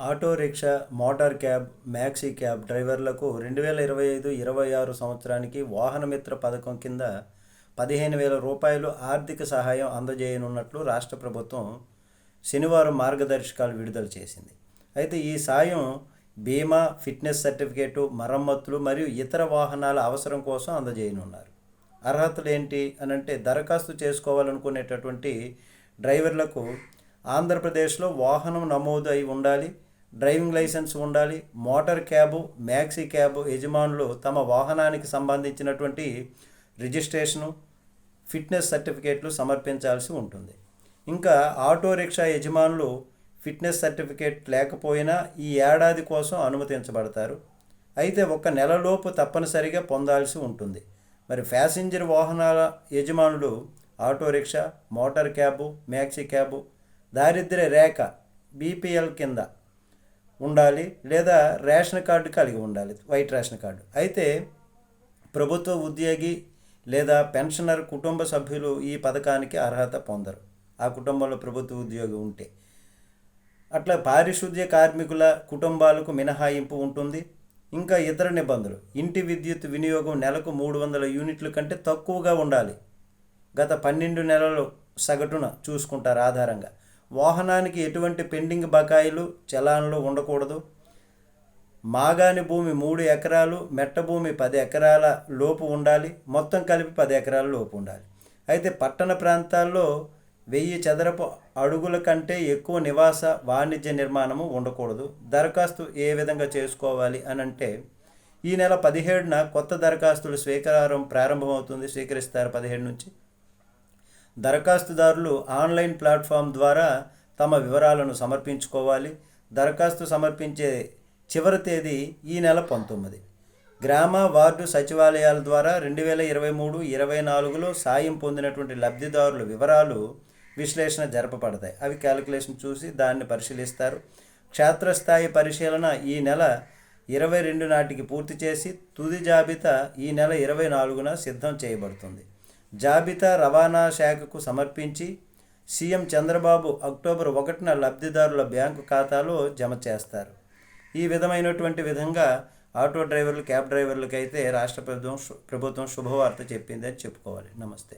Auto rickshaw motor cab maxi cab డ్రైవర్లకు రెండు వేల ఇరవై ఐదు ఇరవై ఆరు సంవత్సరానికి వాహనమిత్ర పథకం కింద పదిహేను వేల రూపాయలు ఆర్థిక సహాయం అందజేయనున్నట్లు రాష్ట్ర ప్రభుత్వం శనివారం మార్గదర్శకాలు విడుదల చేసింది. అయితే ఈ సాయం బీమా ఫిట్నెస్ సర్టిఫికేటు మరమ్మతులు మరియు ఇతర వాహనాల అవసరం కోసం అందజేయనున్నారు. అర్హతలు ఏంటి అని అంటే దరఖాస్తు చేసుకోవాలనుకునేటటువంటి డ్రైవర్లకు ఆంధ్రప్రదేశ్లో వాహనం నమోదు అయి ఉండాలి. డ్రైవింగ్ లైసెన్స్ ఉండాలి మోటార్ క్యాబు మ్యాక్సీ క్యాబు యజమానులు తమ వాహనానికి సంబంధించినటువంటి రిజిస్ట్రేషను ఫిట్నెస్ సర్టిఫికేట్లు సమర్పించాల్సి ఉంటుంది. ఇంకా ఆటో రిక్షా యజమానులు ఫిట్నెస్ సర్టిఫికేట్ లేకపోయినా ఈ ఏడాది కోసం అనుమతించబడతారు. అయితే ఒక నెలలోపు తప్పనిసరిగా పొందాల్సి ఉంటుంది. మరి ప్యాసింజర్ వాహనాల యజమానులు auto rickshaw motor cab maxi cab దారిద్ర్య రేఖ బీపీఎల్ కింద ఉండాలి లేదా రేషన్ కార్డు కలిగి ఉండాలి వైట్ రేషన్ కార్డు. అయితే ప్రభుత్వ ఉద్యోగి లేదా పెన్షనర్ కుటుంబ సభ్యులు ఈ పథకానికి అర్హత పొందరు. ఆ కుటుంబంలో ప్రభుత్వ ఉద్యోగి ఉంటే. అట్లా పారిశుద్ధ్య కార్మికుల కుటుంబాలకు మినహాయింపు ఉంటుంది. ఇంకా ఇతర నిబంధనలు. ఇంటి విద్యుత్ వినియోగం నెలకు మూడు వందల యూనిట్ల కంటే తక్కువగా ఉండాలి. గత పన్నెండు నెలలు సగటున చూసుకుంటారు ఆధారంగా. వాహనానికి ఎటువంటి పెండింగ్ బకాయిలు చలాన్లు ఉండకూడదు. మాగాని భూమి మూడు ఎకరాలు మెట్ట భూమి పది ఎకరాల లోపు ఉండాలి. మొత్తం కలిపి పది ఎకరాల లోపు ఉండాలి. అయితే పట్టణ ప్రాంతాల్లో వెయ్యి చదరపు అడుగుల కంటే ఎక్కువ నివాస వాణిజ్య నిర్మాణము ఉండకూడదు. దరఖాస్తు ఏ విధంగా చేసుకోవాలి అని అంటే ఈ నెల పదిహేడున కొత్త దరఖాస్తులు స్వీకారం ప్రారంభమవుతుంది. స్వీకరిస్తారు పదిహేడు నుంచి. దరఖాస్తుదారులు ఆన్లైన్ ప్లాట్ఫామ్ ద్వారా తమ వివరాలను సమర్పించుకోవాలి. దరఖాస్తు సమర్పించే చివరి తేదీ ఈ నెల పంతొమ్మిది. గ్రామ వార్డు సచివాలయాల ద్వారా రెండు వేల ఇరవై మూడు ఇరవై నాలుగులో సాయం పొందినటువంటి లబ్ధిదారుల వివరాలు విశ్లేషణ జరపబడతాయి. అవి క్యాలిక్యులేషన్ చూసి దాన్ని పరిశీలిస్తారు. క్షేత్రస్థాయి పరిశీలన ఈ నెల ఇరవై రెండు నాటికి పూర్తి చేసి తుది జాబితా ఈ నెల ఇరవై నాలుగున సిద్ధం చేయబడుతుంది. జాబితా రవాణా శాఖకు సమర్పించి సీఎం చంద్రబాబు అక్టోబర్ ఒకటిన లబ్ధిదారుల బ్యాంకు ఖాతాలో జమ చేస్తారు. ఈ విధమైనటువంటి విధంగా ఆటో డ్రైవర్లు క్యాబ్ డ్రైవర్లకైతే రాష్ట్ర ప్రభుత్వం ప్రభుత్వం శుభవార్త చెప్పిందని చెప్పుకోవాలి. నమస్తే.